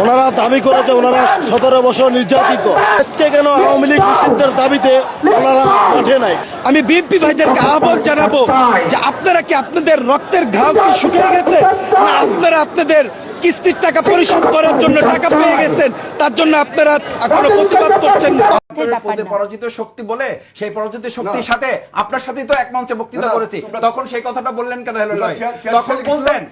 ওনারা দাবি করেছে ওনারা সতেরো বছর নির্যাতিত। আজকে কেন আওয়ামী লীগ নিষিদ্ধের দাবিতে ওনারা মাঠে নাই? আমি বিএনপি ভাইদেরকে আহ্বান জানাব যে আপনারা কি আপনাদের রক্তের ঘাও কি শুকিয়ে গেছে না আপনারা আপনাদের কিস্তির টাকা পরিশোধ করার জন্য টাকা পেয়ে গেছেন তার জন্য আপনারা এখনও প্রতিবাদ করছেন না? পরাজিত শক্তি বলে সেই পরাজিত শক্তির সাথে আপনার সাথেই তো এক মঞ্চে বক্তৃতা করেছি। তখন সেই কথাটা বললেন কেন হেলো তখন বললেন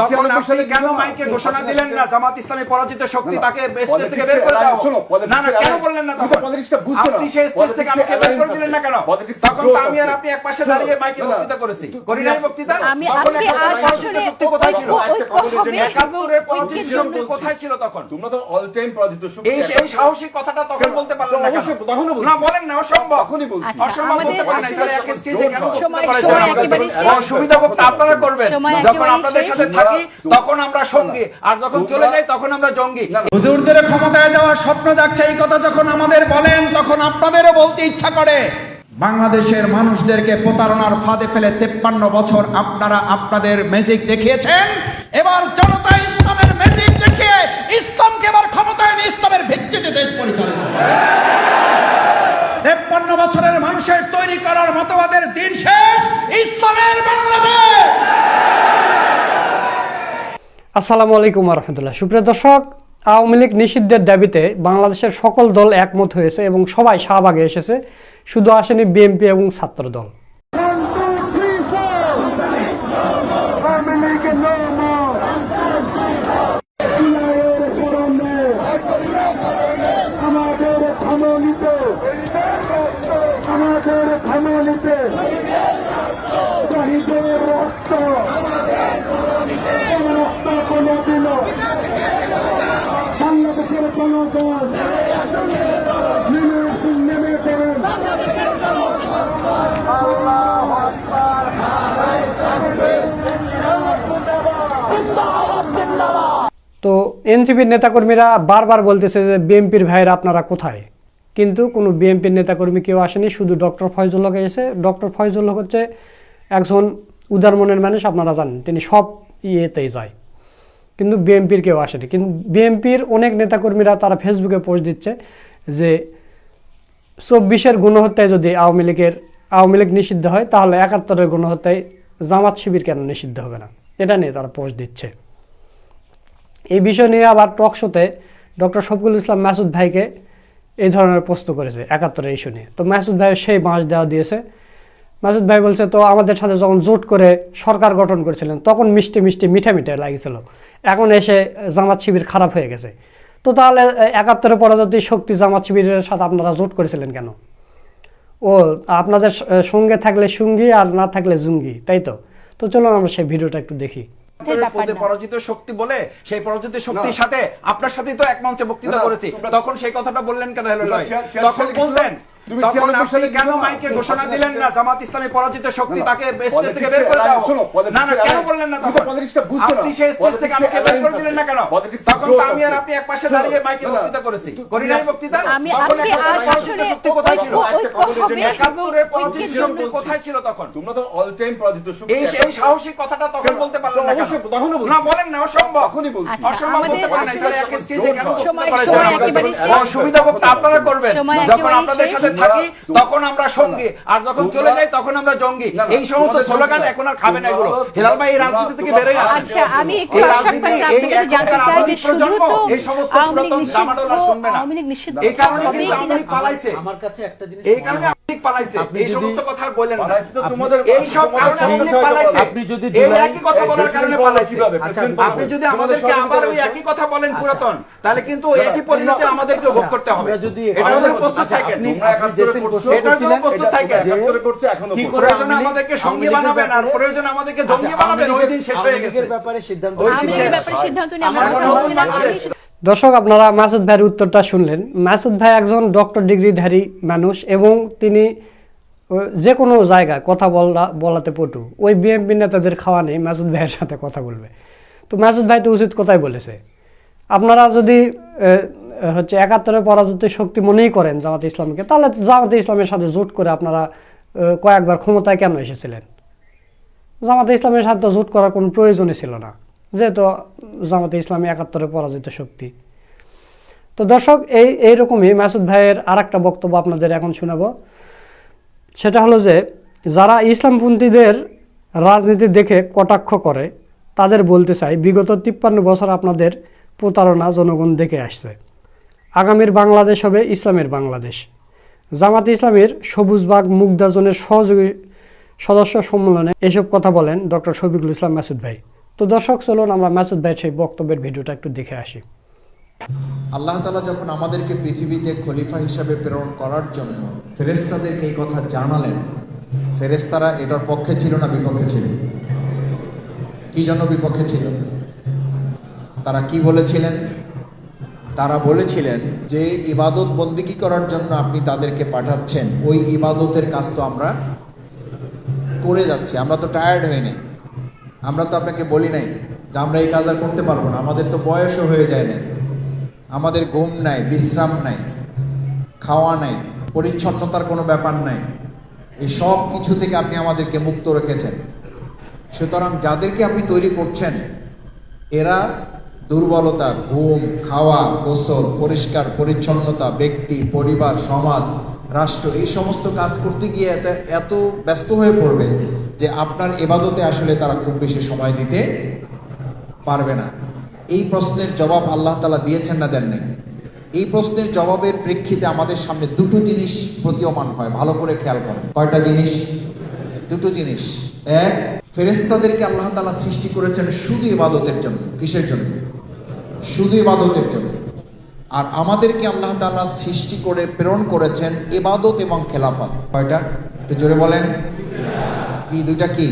তখন আপনি কেন কেন মাইকে ঘোষণা দিলেন না জামাত ইসলামী পরাজিত শক্তি না, না, তাকে স্টেজ থেকে বের করে দাও আইন শোনো, পলিটিক্সের না না কেন বললেন না তখন পলিটিক্সটা বুঝছ না। আপনি সেই স্টেজ থেকে আমাকে বের করে দিলেন না কেন তখন তো আমি আর আপনি এক পাশে দাঁড়িয়ে মাইকে না, না, বক্তৃতা করেছি করি নাই বক্তৃতা আমি আজকে একাত্তরের আর পরাজিত আসলে শক্তি কোথায় ছিল ঐক্য- ঐক্য হবে একাত্তরের পরাজিত শক্তি কোথায় ছিল তখন তোমরা তো অল টাইম পরাজিত শক্তি এই এই সাহসী কথাটা তখন বলতে পারলেন না কেন? বলেন না অসম্ভব। আচ্ছা, অসম্ভব বলতে পারেন না তাহলে এক স্টেজে কেন। অসুবিধা আপনারা করবেন যখন আপনাদের সাথে থাকি তখন আমরা সঙ্গী। আর যখন চলে যাই তখন আমরা জঙ্গি। হুজুরদের ক্ষমতায় যাওয়ার স্বপ্ন যাচ্ছে এই কথা যখন আমাদের বলেন তখন আপনাদেরও বলতে ইচ্ছা করে। বাংলাদেশের মানুষদেরকে প্রতারণার ফাঁদে ফেলে তেপ্পান্ন বছর আপনারা আপনাদের ম্যাজিক দেখিয়েছেন। এবার জনতা ইসলামের ম্যাজিক দেখিয়ে ইসলামকে এবার ক্ষমতায় ইসলামের ভিত্তিতে দেশ পরিচালনা তেপ্পান্ন বছরের মানুষের তৈরি করার মতবাদের দিন শেষ ইসলামের বাংলাদেশ! আসসালামু আলাইকুম রহমতুল্লাহ সুপ্রিয় দর্শক, আওয়ামী লীগ নিষিদ্ধের দাবিতে বাংলাদেশের সকল দল একমত হয়েছে এবং সবাই শাহবাগে এসেছে। শুধু আসেনি বিএনপি এবং ছাত্র দল আমাদের ধমনীতে আমাদের ধমনীতে শহীদের রক্ত রক্ত কোনো দিল বাংলাদেশের জনগণ নেমে আসুন নেমে পড়েন তো এনসিপির নেতাকর্মীরা বারবার বলতেছে যে বিএনপির ভাইয়েরা আপনারা কোথায়? কিন্তু কোনো বিএনপির নেতাকর্মী কেউ আসেনি, শুধু ডক্টর ফয়জুল হক এসে, ডক্টর ফয়জুল হক হচ্ছে একজন উদার মনের মানুষ, আপনারা জানেন, তিনি সব ইয়েতেই যায়। কিন্তু বিএনপির কেউ আসেনি। কিন্তু বিএনপির অনেক নেতাকর্মীরা তারা ফেসবুকে পোস্ট দিচ্ছে যে চব্বিশের গণহত্যায় যদি আওয়ামী লীগের, আওয়ামী লীগ নিষিদ্ধ হয়, তাহলে একাত্তরের গণহত্যায় জামাত শিবির কেন নিষিদ্ধ হবে না? এটা নিয়ে তারা পোস্ট দিচ্ছে। এই বিষয় নিয়ে আবার টক শোতে ডক্টর শফিকুল ইসলাম মাসুদ ভাইকে এই ধরনের প্রশ্ন করেছে একাত্তরের ইস্যু নিয়ে। তো মাসুদ ভাই সেই বাঁশ দেওয়া দিয়েছে। মাসুদ ভাই বলছে, তো আমাদের সাথে যখন জোট করে সরকার গঠন করেছিলেন, তখন মিষ্টি মিষ্টি মিঠা মিঠা লাগিয়েছিল। এখন এসে জামাত শিবির খারাপ হয়ে গেছে। তো তাহলে একাত্তরে পরাজতি শক্তি জামাত শিবিরের সাথে আপনারা জোট করেছিলেন কেন? ও, আপনাদের সঙ্গে থাকলে সঙ্গী আর না থাকলে জুঙ্গি, তাই তো? তো চলুন আমরা সেই ভিডিওটা একটু দেখি। পরাজিত শক্তি বলে সেই পরাজিত শক্তির সাথে আপনার সাথেই তো এক মঞ্চে বক্তৃতা করেছি। তখন সেই কথাটা বললেন কেন হেলো তখন বললেন আপনি কেন কেন মাইকে ঘোষণা দিলেন না? জামাত ইসলামী পরাজিত শক্তি না, না, তাকে স্টেজ থেকে বের করে দাও। না না কেন বললেন না তুমি তো তখন? পলিটিক্সটা বুঝছ না। আপনি সেই স্টেজ থেকে আমাকে বের করে দিলেন না কেন? তখন তো আমি আর আপনি এক পাশে দাঁড়িয়ে মাইকে না, না, বক্তৃতা করেছি। করি নাই বক্তৃতা? আমি আজকে আর আসলে শক্তি কোথায় ছিল? ঐক্য- ঐক্য হবে একাত্তরের পরাজিত শক্তি কোথায় ছিল তখন? তোমরা তো অল টাইম পরাজিত শক্তি এই এই সাহসী কথাটা তখন বলতে পারলেন না বলেন না অসম্ভব। তখনই বলছি। আচ্ছা, অসম্ভব বলতে পারেন না তাহলে এক স্টেজে কেন বক্তৃতা করেছেন? সময় একেবারে শেষ। অসুবিধা আপনারা করবেন যখন আপনাদের সাথে থাকি তখন আমরা সঙ্গী। আর যখন চলে যাই তখন আমরা জঙ্গি। এই সমস্ত স্লোগান এখন আর খাবে না এগুলো। হেলাল ভাই এই রাজনীতি থেকে বেরোয়? আচ্ছা আমি একটু জানতে চাই যে শুধু তো এই সমস্ত পুরাতন শুনবে না। এই কারণে কিন্তু পালাইছে। আমার কাছে একটা জিনিস এই কারণে আপনি যদি আমাদেরকে আবার ওই একই কথা বলেন পুরাতন তাহলে কিন্তু একই পরিণতি আমাদেরকে ভোগ করতে হবে। যদি প্রস্তুত থাকেন প্রস্তুত থাকেন। প্রয়োজনে আমাদেরকে সঙ্গী বানাবেন আর আমাদেরকে জঙ্গি বানাবেন ওই দিন শেষ হয়ে গেছে। ব্যাপারে সিদ্ধান্ত দর্শক, আপনারা মাসুদ ভাইয়ের উত্তরটা শুনলেন। মাসুদ ভাই একজন ডক্টর ডিগ্রিধারী মানুষ এবং তিনি যে কোনো জায়গায় কথা বলা, বলাতে পটু। ওই বিএনপি নেতাদের খাওয়া নেই, মাসুদ ভাইয়ের সাথে কথা বলবে। তো মাসুদ ভাই তো উচিত কথাই বলেছে। আপনারা যদি হচ্ছে একাত্তরে পরাজিত শক্তি মনেই করেন জামাতে ইসলামকে, তাহলে জামাতে ইসলামের সাথে জোট করে আপনারা কয়েকবার ক্ষমতায় কেন এসেছিলেন? জামাতে ইসলামের সাথে জোট করার কোনো প্রয়োজনই ছিল না। যেহেতু জামাতে ইসলামী একাত্তরে পরাজিত শক্তি। তো দর্শক, এই, এইরকমই মাসুদ ভাইয়ের আর একটা বক্তব্য আপনাদের এখন শোনাবো। সেটা হলো যে, যারা ইসলামপন্থীদের রাজনীতি দেখে কটাক্ষ করে, তাদের বলতে চাই, বিগত তিপ্পান্ন বছর আপনাদের প্রতারণা জনগণ দেখে আসছে। আগামীর বাংলাদেশ হবে ইসলামের বাংলাদেশ। জামাত ইসলামের সবুজবাগ মুগদাজনের সহযোগী সদস্য সম্মেলনে এসব কথা বলেন ডক্টর শফিকুল ইসলাম মাসুদ ভাই। তো দর্শক, চলুন আমরা মাসুদ ভাইয়ের সেই বক্তব্যের ভিডিওটা একটু দেখে আসি। আল্লাহ তালা যখন আমাদেরকে পৃথিবীতে খলিফা হিসাবে প্রেরণ করার জন্য ফেরেস্তাদেরকে এই কথা জানালেন ফেরেস্তারা এটার পক্ষে ছিল না বিপক্ষে ছিল? কি জন্য বিপক্ষে ছিল? তারা কি বলেছিলেন? তারা বলেছিলেন যে, ইবাদত বন্দিগি করার জন্য আপনি তাদেরকে পাঠাচ্ছেন? ওই ইবাদতের কাজ তো আমরা করে যাচ্ছি, আমরা তো টায়ার্ড হয়ে নেই। আমরা তো আপনাকে বলি নাই যে আমরা এই কাজ আর করতে পারব না। আমাদের তো বয়সও হয়ে যায় না আমাদের ঘুম নাই, বিশ্রাম নাই, খাওয়া নাই, পরিচ্ছন্নতার কোনো ব্যাপার নাই। এই সব কিছু থেকে আপনি আমাদেরকে মুক্ত রেখেছেন। সুতরাং যাদেরকে আপনি তৈরি করছেন, এরা দুর্বলতা, ঘুম, খাওয়া, গোসল, পরিষ্কার, পরিচ্ছন্নতা, ব্যক্তি, পরিবার, সমাজ রাষ্ট্র এই সমস্ত কাজ করতে গিয়ে এত এত ব্যস্ত হয়ে পড়বে যে আপনার এবাদতে আসলে তারা খুব বেশি সময় দিতে পারবে না। এই প্রশ্নের জবাব আল্লাহ তালা দিয়েছেন না দেননি। এই প্রশ্নের জবাবের প্রেক্ষিতে আমাদের সামনে দুটো জিনিস প্রতীয়মান হয়, ভালো করে খেয়াল করেন। কয়টা জিনিস? দুটো জিনিস। এক ফেরেস্তাদেরকে আল্লাহ তালা সৃষ্টি করেছেন শুধু ইবাদতের জন্য। কিসের জন্য? শুধু ইবাদতের জন্য। আর আমাদেরকে আল্লাহ তালা সৃষ্টি করে, প্রেরণ করেছেন এবাদত এবং খেলাফত। কয়টা? একটু জোরে বলেন। কি, দুইটা কি?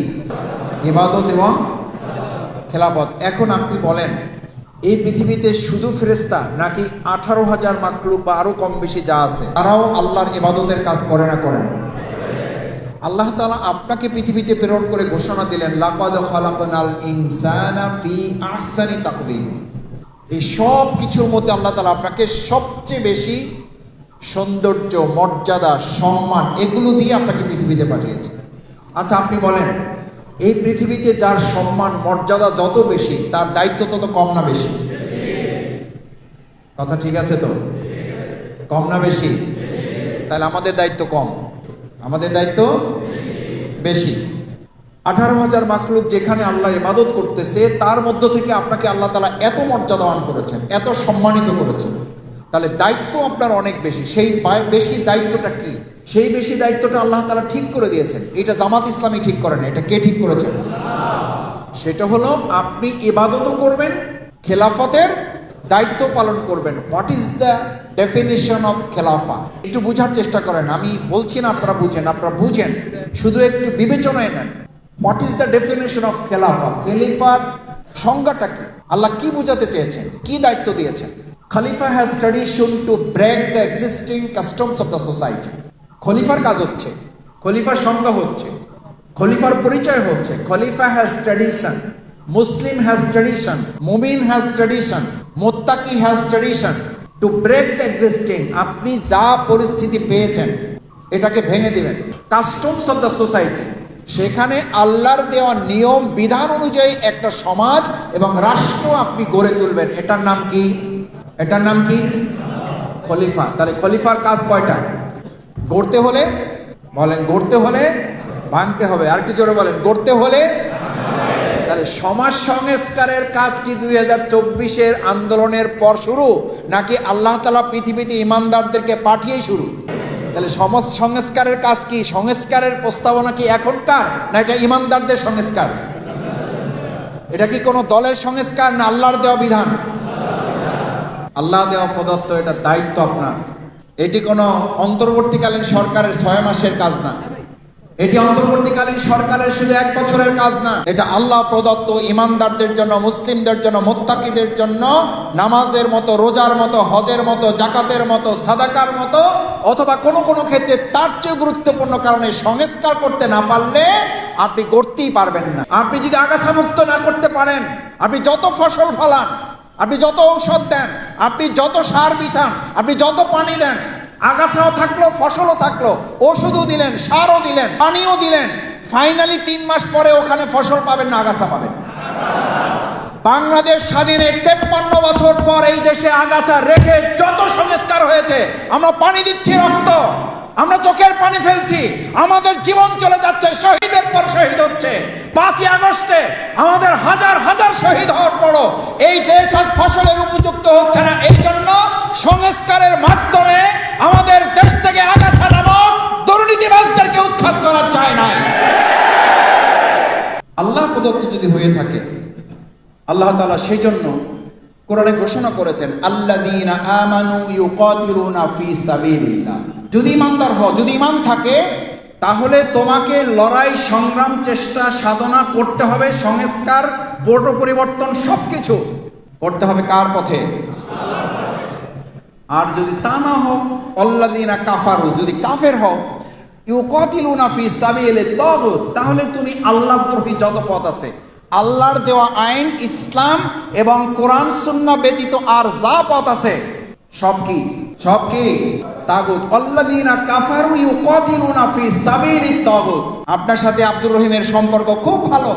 এবাদত এবং খেলাফত। এখন আপনি বলেন, এই পৃথিবীতে শুধু ফেরেস্তা নাকি আঠারো হাজার মাকলুক বা আরও কম বেশি যা আছে, তারাও আল্লাহর এবাদতের কাজ করে না করে না? আল্লাহ তাআলা আপনাকে পৃথিবীতে প্রেরণ করে ঘোষণা দিলেন খালাকনাল ইনসানা ফি আহসানি তাকওয়িম এই সব কিছুর মধ্যে আল্লাহ তাআলা আপনাকে সবচেয়ে বেশি সৌন্দর্য, মর্যাদা, সম্মান এগুলো দিয়ে আপনাকে পৃথিবীতে পাঠিয়েছে। আচ্ছা আপনি বলেন, এই পৃথিবীতে যার সম্মান, মর্যাদা যত বেশি, তার দায়িত্ব তত কম না বেশি? কথা ঠিক আছে তো? কম না বেশি? তাহলে আমাদের দায়িত্ব কম। আমাদের দায়িত্ব বেশি। আঠারো হাজার মাখলুক যেখানে আল্লাহ ইবাদত করতেছে, তার মধ্য থেকে আপনাকে আল্লাহ তালা এত মর্যাদাবান করেছেন, এত সম্মানিত করেছেন। তাহলে দায়িত্ব আপনার অনেক বেশি। সেই বেশি দায়িত্বটা কি? সেই বেশি দায়িত্বটা আল্লাহ তালা ঠিক করে দিয়েছেন। এটা জামাত ইসলামী ঠিক করেন এটা কে ঠিক করেছেন সেটা হলো আপনি ইবাদতও করবেন, খেলাফতের দায়িত্ব পালন করবেন। What is the definition of খেলাফা? একটু বোঝার চেষ্টা করেন। আমি বলছি না, আপনারা বুঝেন। আপনারা বুঝেন। শুধু একটু বিবেচনায় নেন। What is the definition of খেলাফা খলিফার সংজ্ঞাটা কি? আল্লাহ কি বোঝাতে চেয়েছেন? কি দায়িত্ব দিয়েছেন? খলিফা has tradition to break the existing customs of the society খলিফার কাজ হচ্ছে খলিফার সংজ্ঞা হচ্ছে খলিফার পরিচয় হচ্ছে। খলিফা হ্যাজ ট্রেডিশন মুসলিম হ্যাজ ট্রেডিশন মুমিন হ্যাজ ট্রেডিশন মোত্তাকি has tradition to break the existing আপনি যা পরিস্থিতি পেয়েছেন, এটাকে ভেঙে দিবেন। কাস্টমস অফ দ্য সোসাইটি সেখানে আল্লাহর দেওয়া নিয়ম, বিধান অনুযায়ী একটা সমাজ এবং রাষ্ট্র আপনি গড়ে তুলবেন। এটার নাম কি? এটার নাম কি? খলিফা। তাহলে খলিফার কাজ কয়টা? গড়তে হলে, বলেন গড়তে হলে, ভাঙতে হবে। আর কি জোরে বলেন, গড়তে হলে? তাহলে সমাজ সংস্কারের কাজ কি দুই হাজার চব্বিশের আন্দোলনের পর শুরু, নাকি আল্লাহ তালা পৃথিবীতে ইমানদারদেরকে পাঠিয়ে শুরু? তাহলে সমাজ সংস্কারের কাজ কি? সংস্কারের প্রস্তাবনা কি এখনকার? না এটা ইমানদারদের সংস্কার? এটা কি কোনো দলের সংস্কার না আল্লাহর দেওয়া বিধান? আল্লাহ দেওয়া প্রদত্ত এটা দায়িত্ব আপনার। এটি কোনো অন্তর্বর্তীকালীন সরকারের ছয় মাসের কাজ না। এটি অন্তর্বর্তীকালীন সরকারের শুধু এক বছরের কাজ না। এটা আল্লাহ প্রদত্ত ইমানদারদের জন্য, মুসলিমদের জন্য, মোত্তাকিদের জন্য নামাজের মতো, রোজার মতো, হজের মতো জাকাতের মতো, সাদাকার মতো, অথবা কোনো কোনো ক্ষেত্রে তার চেয়ে গুরুত্বপূর্ণ কারণে সংস্কার করতে না পারলে আপনি করতেই পারবেন না। আপনি যদি আগাছা মুক্ত না করতে পারেন, আপনি যত ফসল ফলান, আপনি যত ঔষধ দেন, আপনি যত সার বিছান, আপনি যত পানি দেন আগাছাও থাকল, ফসলও থাকল। ওষুধও দিলেন, সারও দিলেন, পানিও দিলেন। ফাইনালি তিন মাস পরে ওখানে ফসল পাবেন না, আগাছা পাবেন। বাংলাদেশ স্বাধীনের তেপ্পান্ন বছর পর এই দেশে আগাছা রেখে যত সংস্কার হয়েছে, আমরা পানি দিচ্ছি রক্ত। আমরা চোখের পানি ফেলছি, আমাদের জীবন চলে যাচ্ছে, শহীদের পর শহীদ হচ্ছে। পাঁচই আগস্টে আমাদের হাজার হাজার শহীদ হওয়ার পরও এই দেশ আজ ফসলের উপযুক্ত হচ্ছে না। এই জন্য সংস্কারের মাধ্যমে আমাদের দেশ থেকে আগাছা নামক দুর্নীতিবাজদেরকে উৎখাত করা চায় নাই। আল্লাহ প্রদত্ত যদি হয়ে থাকে, আল্লাহ তালা সেই জন্য কোরআনে ঘোষণা করেছেন, আল্লাযীনা আমানু ইউকাতিলুনা ফি সাবিলিল্লাহ। যদি ইমানদার হও, যদি ইমান থাকে, তাহলে তোমাকে লড়াই, সংগ্রাম, চেষ্টা, সাধনা করতে হবে, সংস্কার পট পরিবর্তন সবকিছু করতে হবে কার পথে? আর যদি তা না হোক অল্লাদিনা কাফারু, যদি কাফের হও, ইউকাতিলুনা ফি সাবিলিত তাগুত, তাহলে তুমি আল্লাহর দ্রোহী যত পথ আছে, আল্লাহর দেওয়া আইন, ইসলাম এবং কোরআন, সুন্নাহ ব্যতীত আর যা পথ আছে, সব কি? সব কি? তাগুত। অল্লাদিনা কাফারু ইউকাতিলুনা ফি সাবিলিত তাগুত। আপনার সাথে আব্দুর রহিমের সম্পর্ক খুব ভালো।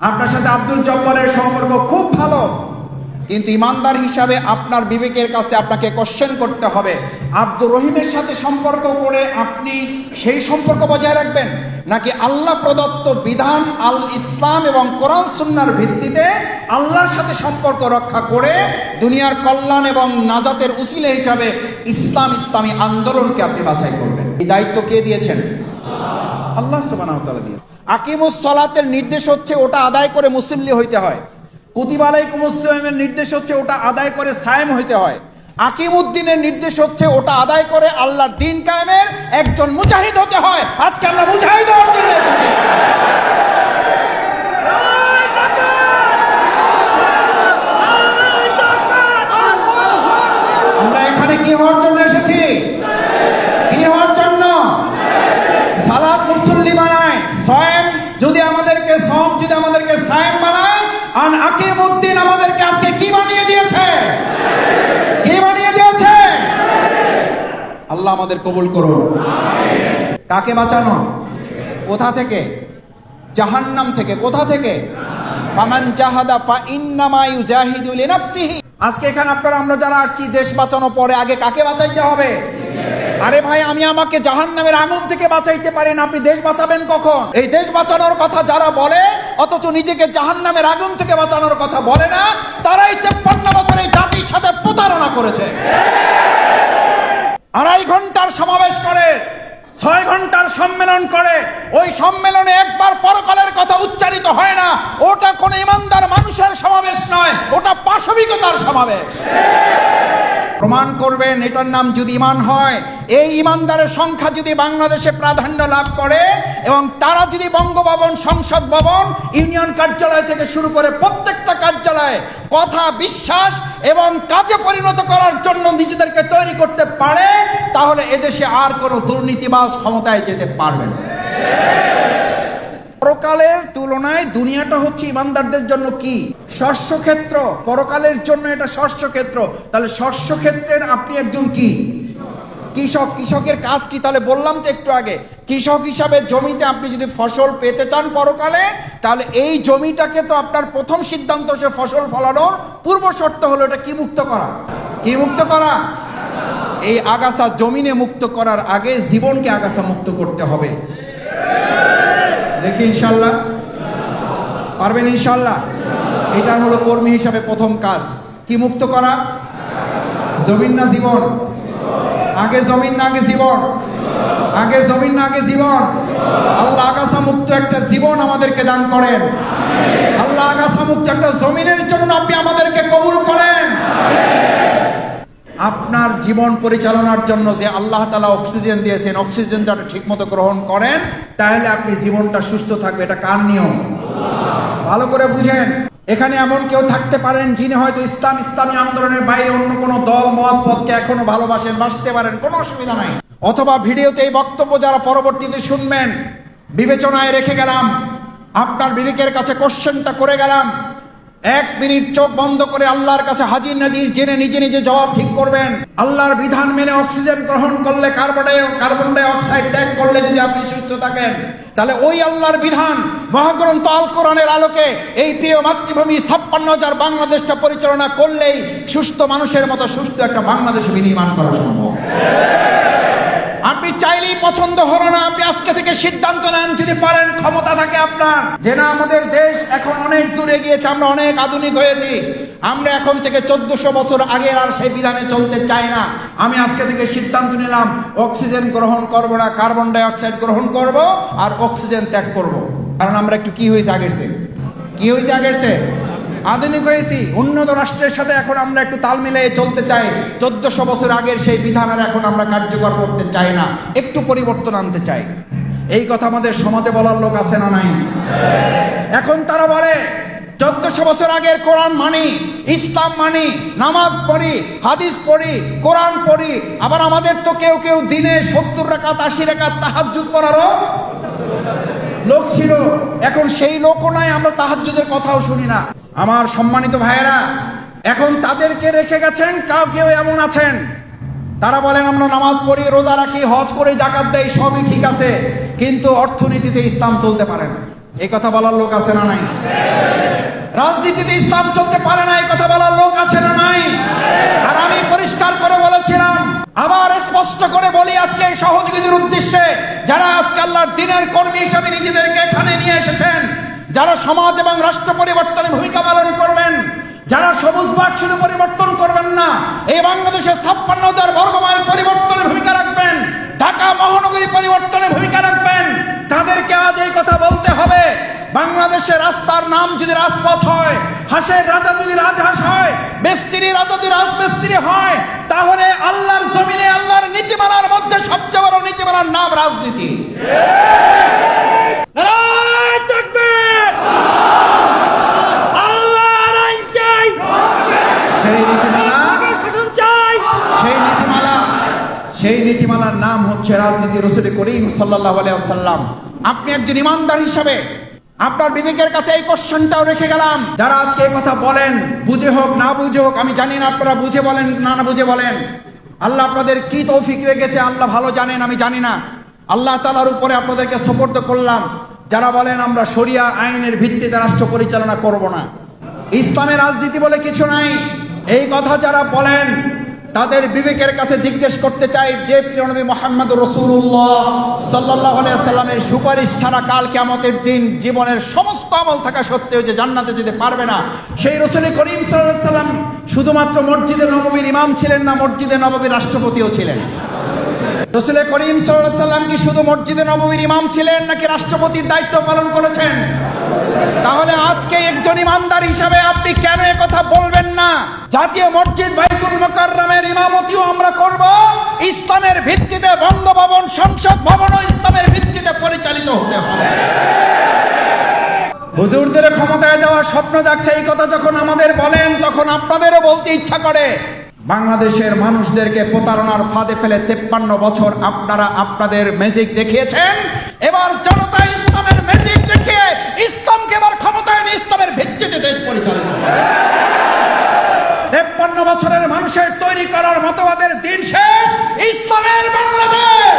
আপনার সাথে আব্দুল জব্বারের সম্পর্ক খুব ভালো। কিন্তু ইমানদার হিসাবে আপনার বিবেকের কাছে আপনাকে কোশ্চেন করতে হবে। আব্দুর রহিমের সাথে সম্পর্ক করে আপনি সেই সম্পর্ক বজায় রাখবেন। নাকি আল্লাহ প্রদত্ত বিধান, আল ইসলাম এবং কোরআন সুন্নার ভিত্তিতে আল্লাহর সাথে সম্পর্ক রক্ষা করে দুনিয়ার কল্যাণ এবং নাজাতের উসিলে হিসাবে ইসলাম ইসলামী আন্দোলনকে আপনি বাছাই করবেন। এই দায়িত্ব কে দিয়েছেন? আল্লাহ দিয়ে আকিমুস সালাতের নির্দেশ হচ্ছে ওটা আদায় করে মুসল্লি হইতে হয়। কুতিবা আলাইকুমুস নির্দেশ হচ্ছে ওটা আদায় করে সায়েম হইতে হয়। আকিমুদ্দিনের নির্দেশ হচ্ছে ওটা আদায় করে আল্লাহর দিন কায়েমের একজন মুজাহিদ হতে হয়। আজকে আমরা মুজাহিদ হওয়ার জন্য এসেছি। আমরা এখানে কি হওয়ার জন্য এসেছি? আল্লাহ আমাদের কবুল করুন। কাকে বাঁচানো? কোথা থেকে? জাহান্নাম থেকে। কোথা থেকে? ফামান জাহাদা ফা ইন্নামা ইউজাহিদু লিনাফসিহি। আজকে এখানে আপনারা, আমরা যারা আসছি, দেশ বাঁচানো পরে আগে কাকে বাঁচাইতে হবে? আরে ভাই, আমি আমাকে জাহান নামের আগুন থেকে বাঁচাইতে পারি না। আপনি দেশ বাঁচাবেন কখন? এই দেশ বাঁচানোর কথা যারা বলে, অথচ নিজেকে জাহান নামের আগুন থেকে বাঁচানোর কথা বলে না, তারাই তেপ্পান্ন বছর এই জাতির সাথে প্রতারণা করেছে। আড়াই ঘণ্টার সমাবেশ করে, ছয় ঘণ্টার সম্মেলন করে। ওই সম্মেলনে একবার পরকালের কথা উচ্চারিত হয় না। ওটা কোন ইমানদার মানুষের সমাবেশ নয়, ওটা পাশবিকতার সমাবেশ। প্রমাণ করবেন এটার নাম যদি ইমান হয়। এই ইমানদারের সংখ্যা যদি বাংলাদেশে প্রাধান্য লাভ করে এবং তারা যদি বঙ্গভবন সংসদ ভবন, ইউনিয়ন কার্যালয় থেকে শুরু করে প্রত্যেকটা কার্যালয়ে কথা, বিশ্বাস এবং কাজে পরিণত করার জন্য নিজেদেরকে তৈরি করতে পারে, তাহলে এদেশে আর কোনো দুর্নীতিবাজ ক্ষমতায় যেতে পারবে না। পরকালের তুলনায় দুনিয়াটা হচ্ছে ইমানদারদের জন্য কি? শস্য ক্ষেত্র পরকালের জন্য এটা শস্য ক্ষেত্র তাহলে শস্য ক্ষেত্রের আপনি একজন কি? কৃষক। কৃষকের কাজ কি? তাহলে বললাম তো একটু আগে, কৃষক হিসাবে জমিতে আপনি যদি ফসল পেতে চান পরকালে, তাহলে এই জমিটাকে তো আপনার প্রথম সিদ্ধান্ত সে ফসল ফলানোর। পূর্ব শর্ত হলো এটা কি মুক্ত করা? কি মুক্ত করা? এই আগাছা জমিনে মুক্ত করার আগে জীবনকে আগাছা মুক্ত করতে হবে। দেখি ইনশাল্লাহ। পারবেন ইনশাল্লাহ? এটা হলো কর্মী হিসাবে প্রথম কাজ। কি মুক্ত করা? জমিন না জীবন? আগে জমিন না আগে জীবন? আগে জমিন না আগে জীবন? আল্লাহ আগাছা মুক্ত একটা জীবন আমাদেরকে দান করেন। আল্লাহ আগাছা মুক্ত একটা জমিনের জন্য আপনি আমাদেরকে কবুল করেন। আপনার জীবন পরিচালনার জন্য যে আল্লাহ তালা অক্সিজেন দিয়েছেন, অক্সিজেনটা ঠিক মতো গ্রহণ করেন, তাহলে আপনি জীবনটা সুস্থ থাকবে। এটা কার নিয়ম? ভালো করে বুঝেন। এখানে এমন কেউ থাকতে পারেন যিনি হয়তো ইসলাম, ইসলামী আন্দোলনের বাইরে অন্য কোনো দল, মত পথকে এখনও ভালোবাসেন বাসতে পারেন, কোনো অসুবিধা নাই। অথবা ভিডিওতে এই বক্তব্য যারা পরবর্তীতে শুনবেন, বিবেচনায় রেখে গেলাম, আপনার বিবেকের কাছে কোশ্চেনটা করে গেলাম এক মিনিট চোখ বন্ধ করে আল্লাহর কাছে হাজির নাজির জেনে নিজে নিজে জবাব ঠিক করবেন। আল্লাহর বিধান মেনে অক্সিজেন গ্রহণ করলে carbon di carbon dioxide ত্যাগ করলে যদি আপনি সুস্থ থাকেন, তাহলে ওই আল্লাহর বিধান। মহাগ্রন্থ আল কোরআনের আলোকে এই প্রিয় মাতৃভূমি ছাপ্পান্ন হাজার বাংলাদেশটা পরিচালনা করলেই সুস্থ মানুষের মতো সুস্থ একটা বাংলাদেশ বিনির্মাণ করা সম্ভব। আপনি চাইলেই পছন্দ হলো না, আপনি আজকে থেকে সিদ্ধান্ত নেন যদি পারেন, ক্ষমতা থাকে আপনার। যে না, আমাদের দেশ এখন অনেক দূরে গিয়েছে, আমরা অনেক আধুনিক হয়েছি। আমরা এখন থেকে চোদ্দশো বছর আগের আর সেই বিধানে চলতে চাই না। আমি আজকে থেকে সিদ্ধান্ত নিলাম, অক্সিজেন গ্রহণ করব না, কার্বন ডাই অক্সাইড গ্রহণ করব আর অক্সিজেন ত্যাগ করব। কারণ আমরা একটু কি হয়েছে আগের সে কি হয়েছে আগের চেয়ে? আধুনিক হয়েছি, উন্নত রাষ্ট্রের সাথে এখন আমরা একটু তাল মিলিয়ে চলতে চাই। চোদ্দশো বছর আগের সেই বিধান আর এখন আমরা কার্যকর করতে চাই না, একটু পরিবর্তন আনতে চাই। এই কথা আমাদের সমাজে বলার লোক আছে না নাই? এখন তারা বলে, চোদ্দশো বছর আগের কোরআন মানি, ইসলাম মানি, নামাজ পড়ি, হাদিস পড়ি, কোরআন পড়ি, আবার আমাদের তো কেউ কেউ দিনে সত্তর রাকাত, আশি রাকাত তাহাজ্জুদ পড়ারও লোক ছিল। এখন সেই লোকও নাই, আমরা তাহাজ্জুদের কথাও শুনি না। আমার সম্মানিত ভাইয়েরা, এখন তাদেরকে রেখে গেছেন কাউ কেউ এমন আছেন। তারা বলেন, আমরা নামাজ পড়ি, রোজা রাখি, হজ করে, জাকাত দেয় সবই ঠিক আছে, কিন্তু অর্থনীতিতে ইসলাম চলতে পারে না। এই কথা বলার লোক আছে না নাই? রাজনীতিতে ইসলাম চলতে পারে না, এই কথা বলার লোক আছে না নাই? আর আমি পরিষ্কার করে বলেছিলাম, আবার স্পষ্ট করে বলি আজকে সহযোগীদের উদ্দেশ্যে, যারা আজকে আল্লাহর দিনের কর্মী হিসাবে নিজেদেরকে এখানে নিয়ে এসেছেন যারা সমাজ এবং রাষ্ট্র পরিবর্তনে ভূমিকা পালন করবেন যারা সবুজ বাগ শুধু পরিবর্তন করবেন না এই বাংলাদেশের ছাপ্পান্ন হাজার বর্গমাইল পরিবর্তনে ভূমিকা রাখবেন ঢাকা মহানগরী পরিবর্তনে ভূমিকা রাখবেন। তাদেরকে আজ এই কথা বলতে হবে বাংলাদেশের রাস্তার নাম যদি রাজপথ হয় হাসের রাজা যদি রাজহাঁস হয় বেস্তিরি রাজা যদি রাজমিস্ত্রি হয় তাহলে আল্লাহর জমিনে আল্লাহর নীতিমালার মধ্যে সবচেয়ে বড় নীতিমালার নাম রাজনীতি। নাম হচ্ছে রাজনীতি রসুল করিম সাল্লাহ আপনি একজন ইমানদার হিসাবে আপনার বিবেকের কাছে এই কোশ্চেনটাও রেখে গেলাম। যারা আজকে এই কথা বলেন, বুঝে হোক, না বুঝে হোক, আমি জানি না আপনারা বুঝে বলেন, না না বুঝে বলেন। আল্লাহ আপনাদের কি তৌফিক রেখেছে, আল্লাহ ভালো জানেন, আমি জানি না। আল্লাহ তালার উপরে আপনাদেরকে সপোর্ট করলাম। যারা বলেন, আমরা শরিয়া আইনের ভিত্তিতে রাষ্ট্র পরিচালনা করব না। ইসলামের রাজনীতি বলে কিছু নাই। এই কথা যারা বলেন তাদের বিবেকের কাছে জিজ্ঞেস করতে চাই, যে প্রিয়নবী মোহাম্মদ রসুল্লাহ সাল্লাহ সাল্লামের সুপারিশ ছাড়া কাল কেমতের দিন জীবনের সমস্ত আমল থাকা সত্ত্বেও যে জান্নাতে যেতে পারবে না। সেই রসুল করিম সাল্লাহ সাল্লাম শুধুমাত্র মসজিদে নববীর ইমাম ছিলেন না, মসজিদে নববীর রাষ্ট্রপতিও ছিলেন। রসুল করিম সাল্লাম কি শুধু মসজিদে নবমীর ইমাম ছিলেন নাকি রাষ্ট্রপতির দায়িত্ব পালন করেছেন? তাহলে আজকে একজন ইমানদার হিসাবে আপনি কেন কথা বলবেন না? জাতীয় মসজিদ বাইতুল মোকাররমের ইমামতিও আমরা করব। ইসলামের ভিত্তিতে বঙ্গভবন, সংসদ ভবনও ইসলামের ভিত্তিতে পরিচালিত হতে হবে। হুজুরদের ক্ষমতায় যাওয়ার স্বপ্ন যাচ্ছে এই কথা যখন আমাদের বলেন, তখন আপনাদেরও বলতে ইচ্ছা করে। বাংলাদেশের মানুষদেরকে প্রতারণার ফাঁদে ফেলে তেপ্পান্ন বছর আপনারা আপনাদের ম্যাজিক দেখিয়েছেন এবার জনতা ইসলামের ম্যাজিক দেখিয়ে ইসলামকে এবার ক্ষমতায় ইসলামের ভিত্তিতে দেশ পরিচালিত করবে। তেপ্পান্ন বছরের মানুষের তৈরি করার মতবাদের দিন শেষ, ইসলামের বাংলাদেশ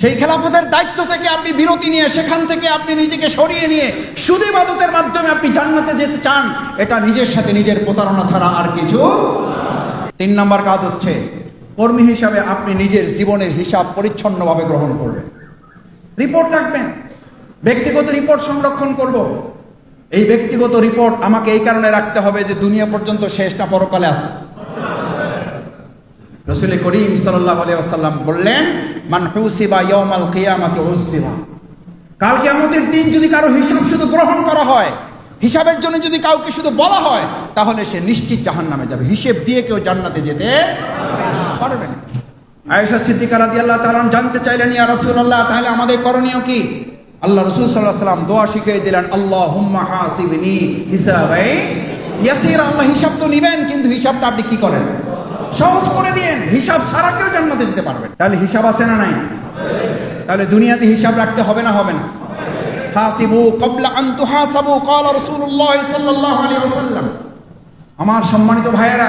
সেই খেলাফতের দায়িত্ব থেকে আপনি বিরতি নিয়ে, সেখান থেকে আপনি নিজেকে সরিয়ে নিয়ে সুদী মাদতের মাধ্যমে আপনি জান্নাতে যেতে চান, এটা নিজের সাথে নিজের প্রতারণা ছাড়া আর কিছু তিন নম্বর কাজ হচ্ছে, কর্মী হিসাবে আপনি নিজের জীবনের হিসাব পরিচ্ছন্নভাবে গ্রহণ করবেন। রিপোর্ট রাখবেন, ব্যক্তিগত রিপোর্ট সংরক্ষণ করব। এই ব্যক্তিগত রিপোর্ট আমাকে এই কারণে রাখতে হবে যে দুনিয়া পর্যন্ত শেষ না পরকালে আছে। রসুল করিম সাল্লাহ আলাইসাল্লাম বললেন, মান হুসিবা ইয়াউমাল কিয়ামাতি হুসিবা কাল কিয়ামতের দিন যদি কারও হিসাব শুধু গ্রহণ করা হয়, হিসাবের জন্য যদি কাউকে শুধু বলা হয়, তাহলে সে নিশ্চিত জাহান্নামে যাবে। হিসেব দিয়ে কেউ জান্নাতে যেতে পারবে না। আয়েশা সিদ্দিকা রাদিয়াল্লাহু তাআলা জানতে চাইলেন, ইয়া রাসূলুল্লাহ, তাহলে আমাদের করণীয় কি? আল্লাহ রাসূল আলাইহি সাল্লাম দোয়া শিখিয়ে দিলেন, আল্লাহুম্মা হাসিবনি হিসাবে ইয়াসির। আল্লাহ হিসাব তো নিবেন, কিন্তু হিসাবটা আপনি কি করেন? সহজ করে দিয়েন হিসাব ছাড়া কেউ জান্নাতে যেতে পারবেন তাহলে হিসাব আছে না নাই? তাহলে দুনিয়াতে হিসাব রাখতে হবে না হবে না? হাসিবু কবলা আন তুহাসাবু ক্বালা রাসূলুল্লাহ সাল্লাল্লাহু আলাইহি ওয়াসাল্লাম। আমার সম্মানিত ভাইয়েরা,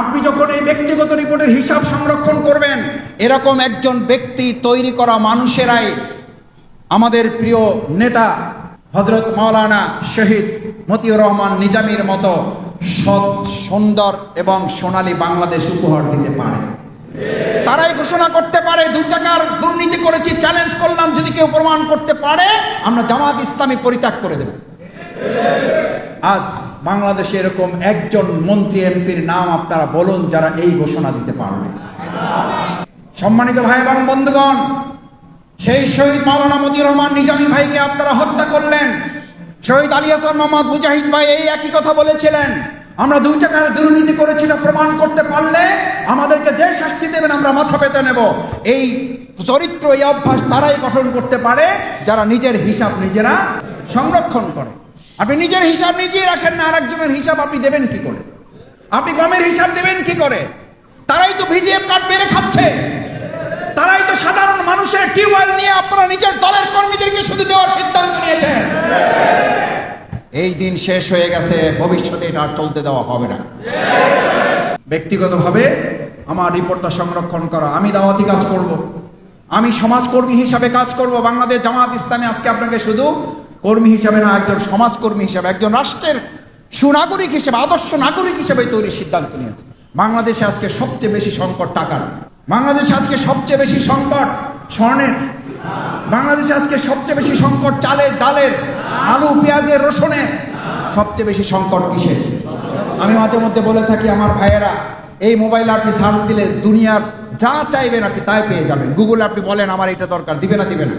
আপনি যখন এই ব্যক্তিগত রিপোর্টের হিসাব সংরক্ষণ করবেন, এরকম একজন ব্যক্তি তৈরি করা মানুষেরাই আমাদের প্রিয় নেতা হজরত মাওলানা শহীদ মতিউর রহমান নিজামীর মতো সৎ, সুন্দর এবং সোনালী বাংলাদেশ উপহার দিতে পারে। তারাই ঘোষণা করতে পারে, দুই টাকার দুর্নীতি করেছি চ্যালেঞ্জ করলাম, যদি কেউ প্রমাণ করতে পারে, আমরা জামাত ইসলামী পরিত্যাগ করে দেব। আজ বাংলাদেশে এরকম একজন মন্ত্রী, এমপির নাম আপনারা বলুন, যারা এই ঘোষণা দিতে পারবে। সম্মানিত ভাই এবং বন্ধুগণ, সেই শহীদ মাওলানা মতিউর রহমান নিজামী ভাইকে আপনারা হত্যা করলেন। শহীদ আলী হাসান মোহাম্মদ মুজাহিদ ভাই এই একই কথা বলেছিলেন। আমরা দুই টাকার দুর্নীতি করেছিলাম প্রমাণ করতে পারলে আমাদেরকে যে শাস্তি দেবেন আমরা মাথা পেতে নেব। এই চরিত্র, এই অভ্যাস তারাই গঠন করতে পারে, যারা নিজের হিসাব নিজেরা সংরক্ষণ করে। আপনি নিজের হিসাব নিজেই রাখেন না, আরেকজনের হিসাব আপনি দেবেন কি করে? আপনি গমের হিসাব দেবেন কি করে? তারাই তো ভিজিএফ কার্ড বেড়ে খাচ্ছে। তারাই তো সাধারণ মানুষের টিউবওয়েল নিয়ে আপনারা নিজের দলের কর্মীদেরকে শুধু দেওয়ার সিদ্ধান্ত নিয়েছেন। এই দিন শেষ হয়ে গেছে, ভবিষ্যতে এটা আর চলতে দেওয়া হবে না। ব্যক্তিগতভাবে আমার রিপোর্টটা সংরক্ষণ করা। আমি দাওয়াতি কাজ করব। আমি সমাজকর্মী হিসাবে কাজ করব। বাংলাদেশ জামাত ইসলামে আজকে আপনাকে শুধু কর্মী হিসাবে না, একজন সমাজকর্মী হিসাবে, একজন রাষ্ট্রের সুনাগরিক হিসেবে, আদর্শ নাগরিক হিসেবে তৈরির সিদ্ধান্ত নিয়েছে। বাংলাদেশে আজকে সবচেয়ে বেশি সংকট টাকার। বাংলাদেশে আজকে সবচেয়ে বেশি সংকট স্বর্ণের। বাংলাদেশে আজকে সবচেয়ে বেশি সংকট চালের, ডালের, আলু, পেঁয়াজের রসুনের সবচেয়ে বেশি সংকট কিসের? আমি মাঝে মধ্যে বলে থাকি আমার ভাইয়েরা, এই মোবাইলে আপনি সার্চ দিলে দুনিয়ার যা চাইবেন আপনি তাই পেয়ে যাবেন। গুগল আপনি বলেন, আমার এটা দরকার। দিবে না দিবে না।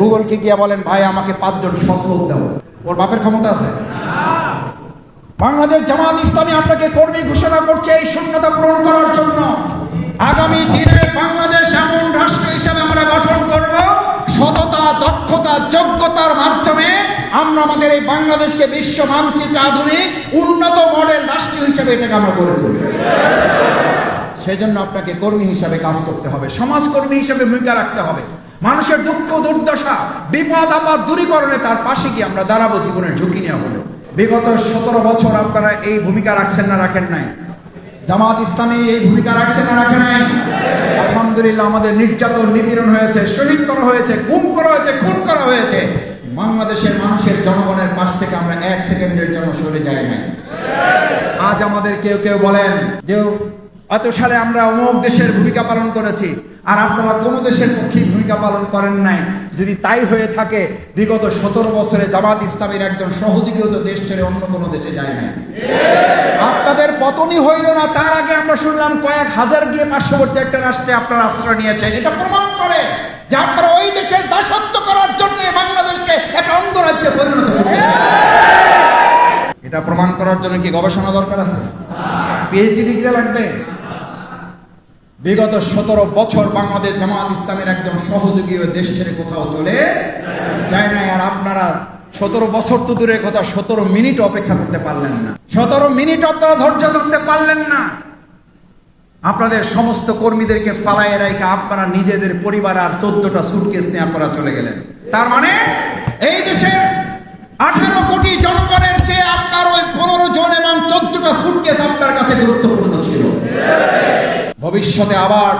গুগলকে গিয়ে বলেন, ভাই, আমাকে পাঁচজন সৎলোক দাও। ওর বাপের ক্ষমতা আছে? বাংলাদেশ জামাত ইসলামী আপনাকে কর্মী ঘোষণা করছে এই শূন্যতা পূরণ করার জন্য। আগামী দিনে বাংলাদেশ এমন রাষ্ট্র হিসাবে আমরা গঠন করব। সততা, দক্ষতা, যোগ্যতার মাধ্যমে আমরা আমাদের এই বাংলাদেশকে বিশ্ব মানচিত্রে আধুনিক, উন্নত মডেল রাষ্ট্র হিসাবে এটাকে আমরা গড়ে তুলব। সেজন্য আপনাকে কর্মী হিসাবে কাজ করতে হবে, সমাজকর্মী হিসাবে ভূমিকা রাখতে হবে। মানুষের দুঃখ, দুর্দশা, বিপদ, আপদ দূরীকরণে তার পাশে গিয়ে আমরা দাঁড়াবো, জীবনের ঝুঁকি নেওয়া হলো। বিগত সতেরো বছর আপনারা এই ভূমিকা রাখছেন না, রাখেন নাই। জামাত ইসলামী এই ভূমিকা রাখছে না রাখে নাই? আলহামদুলিল্লাহ আমাদের নির্যাতন নিপীড়ন হয়েছে, শহীদ করা হয়েছে গুম করা হয়েছে, খুন করা হয়েছে। বাংলাদেশের মানুষের জনগণের পাশ থেকে আমরা এক সেকেন্ডের জন্য সরে যাই নাই। আজ আমাদের কেউ কেউ বলেন যে অত সালে আমরা অমুক দেশের ভূমিকা পালন করেছি, আর আপনারা কোনো দেশের পক্ষে ভূমিকা পালন করেন নাই। যদি তাই হয়ে থাকে, বিগত সতেরো বছরে জামাত ইসলামের একজন সহযোগীও তো দেশ ছেড়ে অন্য কোনো দেশে যায় না আপনাদের পতনই হইল না, তার আগে আমরা শুনলাম কয়েক হাজার গিয়ে পার্শ্ববর্তী একটা রাষ্ট্রে আপনারা আশ্রয় নিয়েছেন। এটা প্রমাণ করে যে আপনারা ওই দেশের দাসত্ব করার জন্য বাংলাদেশকে একটা অঙ্গরাজ্যে পরিণত এটা প্রমাণ করার জন্য কি গবেষণা দরকার আছে? পিএইচডি ডিগ্রি লাগবে? বিগত সতেরো বছর বাংলাদেশ জামাত ইসলামের একজন সহযোগী হয়ে দেশ ছেড়ে কোথাও চলে যায় না আর আপনারা সতেরো বছর তো দূরের কথা, সতেরো মিনিট অপেক্ষা করতে পারলেন না। সতেরো মিনিট আপনারা ধৈর্য ধরতে পারলেন না। আপনাদের সমস্ত কর্মীদেরকে ফালাইয়ে রেখে আপনারা নিজেদের পরিবার আর চোদ্দটা সুটকেস নিয়ে আপনারা চলে গেলেন। তার মানে এই দেশে আঠারো কোটি জনগণের চেয়ে আপনার ওই পনেরো জন এবং চোদ্দটা সুটকেস আপনার কাছে গুরুত্বপূর্ণ ছিল। ভবিষ্যতে আবার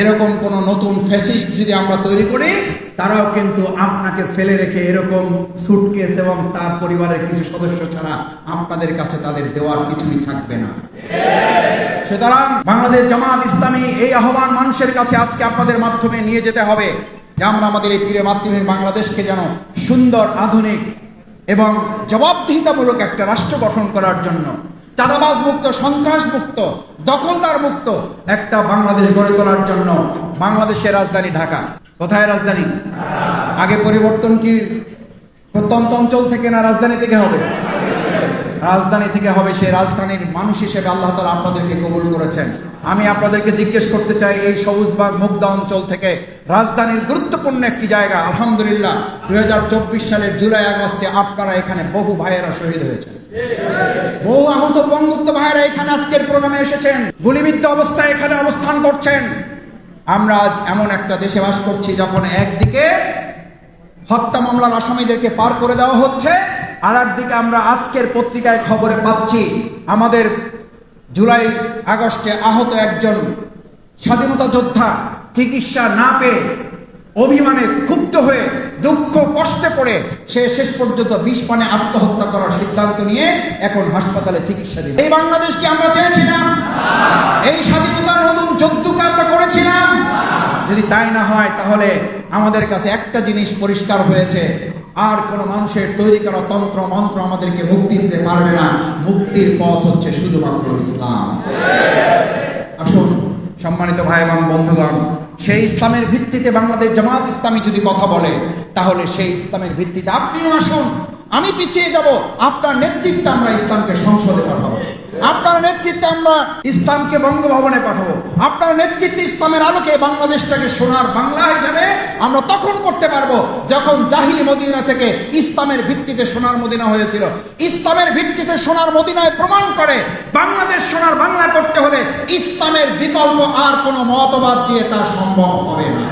এরকম কোন নতুন ফ্যাসিস্ট যদি আমরা তৈরি করি, তারাও কিন্তু আপনাকে ফেলে রেখে এরকম সুটকেস এবং তার পরিবারের কিছু সদস্য ছাড়া আপনাদের কাছে তাদের দেওয়ার কিছুই থাকবে না। সুতরাং বাংলাদেশ জামাত ইসলামী এই আহ্বান মানুষের কাছে আজকে আপনাদের মাধ্যমে নিয়ে যেতে হবে যে আমরা আমাদের এই প্রিয় মাতৃভূমি বাংলাদেশকে যেন সুন্দর, আধুনিক এবং জবাবদিহিতামূলক একটা রাষ্ট্র গঠন করার জন্য চাঁদাবাজ মুক্ত সন্ত্রাস মুক্ত দখলদার মুক্ত একটা বাংলাদেশ গড়ে তোলার জন্য বাংলাদেশের রাজধানী ঢাকা। কোথায় রাজধানী? আগে পরিবর্তন কি প্রত্যন্ত অঞ্চল থেকে না রাজধানী থেকে হবে? রাজধানী থেকে হবে সেই রাজধানীর মানুষ হিসেবে আল্লাহ তালা আপনাদেরকে কবুল করেছেন। আমি আপনাদেরকে জিজ্ঞেস করতে চাই, এই সবুজ সবুজবাগ মুগদা অঞ্চল থেকে রাজধানীর গুরুত্বপূর্ণ একটি জায়গা, আলহামদুলিল্লাহ, দুই হাজার চব্বিশ সালের জুলাই আগস্টে আপনারা এখানে বহু ভাইয়েরা শহীদ হয়েছেন। বহু আহত বঙ্গুত্ব ভাইয়েরা এখানে আজকের প্রোগ্রামে এসেছেন। গুলিবিদ্ধ অবস্থায় এখানে অবস্থান করছেন। আমরা আজ এমন একটা দেশে বাস করছি যখন একদিকে হত্যা মামলার আসামিদেরকে পার করে দেওয়া হচ্ছে আর একদিকে আমরা আজকের পত্রিকায় খবরে পাচ্ছি, আমাদের জুলাই আগস্টে আহত একজন স্বাধীনতা যোদ্ধা চিকিৎসা না পেয়ে অভিমানে ক্ষুব্ধ হয়ে, দুঃখ কষ্টে পড়ে সে শেষ পর্যন্ত বিষ পানে আত্মহত্যা করার সিদ্ধান্ত নিয়ে এখন হাসপাতালে চিকিৎসা দিল এই বাংলাদেশ কি আমরা চেয়েছিলাম? এই স্বাধীনতার নতুন যুদ্ধকে আমরা করেছিলাম? যদি তাই না হয়, তাহলে আমাদের কাছে একটা জিনিস পরিষ্কার হয়েছে। আর কোন মানুষের তৈরি করা তন্ত্র, মন্ত্র আমাদেরকে মুক্তি দিতে পারবে না। মুক্তির পথ হচ্ছে শুধুমাত্র ইসলাম। আসুন, সম্মানিত ভাই এবং বন্ধুগণ সেই ইসলামের ভিত্তিতে বাংলাদেশ জামাত ইসলামী যদি কথা বলে, তাহলে সেই ইসলামের ভিত্তিতে আপনিও আসুন, আমি পিছিয়ে যাব, আপনার নেতৃত্বে আমরা ইসলামকে সংসদে পাঠাবো। আপনার নেতৃত্বে আমরা ইসলামকে বঙ্গভবনে পাঠাবো। আপনার নেতৃত্বে ইসলামের আলোকে বাংলাদেশটাকে সোনার বাংলা হিসাবে আমরা তখন করতে পারব যখন জাহিলি মদিনা থেকে ইসলামের ভিত্তিতে সোনার মদিনা হয়েছিল। ইসলামের ভিত্তিতে সোনার মদিনায় প্রমাণ করে বাংলাদেশ সোনার বাংলা করতে হলে ইসলামের বিকল্প আর কোনো মতবাদ দিয়ে তা সম্ভব হবে না।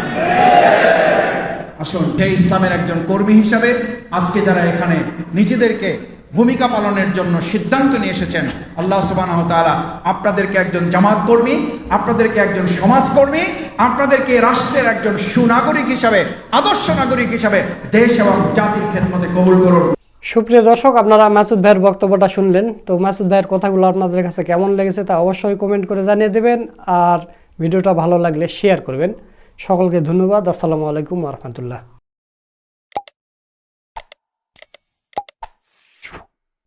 আসুন, সেই ইসলামের একজন কর্মী হিসাবে আজকে যারা এখানে নিজেদেরকে ভূমিকা পালনের জন্য সিদ্ধান্ত নিয়ে এসেছেন। আল্লাহ সুবাহ আপনাদেরকে একজন জামাত কর্মী, আপনাদেরকে একজন সমাজকর্মী, আপনাদেরকে রাষ্ট্রের একজন সুনাগরিক হিসাবে, আদর্শ নাগরিক হিসাবে দেশ এবং জাতির খেদমতে কবুল করুন। সুপ্রিয় দর্শক, আপনারা মাসুদ ভাইয়ের বক্তব্যটা শুনলেন। তো মাসুদ ভাইয়ের কথাগুলো আপনাদের কাছে কেমন লেগেছে তা অবশ্যই কমেন্ট করে জানিয়ে দেবেন। আর ভিডিওটা ভালো লাগলে শেয়ার করবেন। সকলকে ধন্যবাদ। আসসালামু আলাইকুম রহমতুল্লাহ।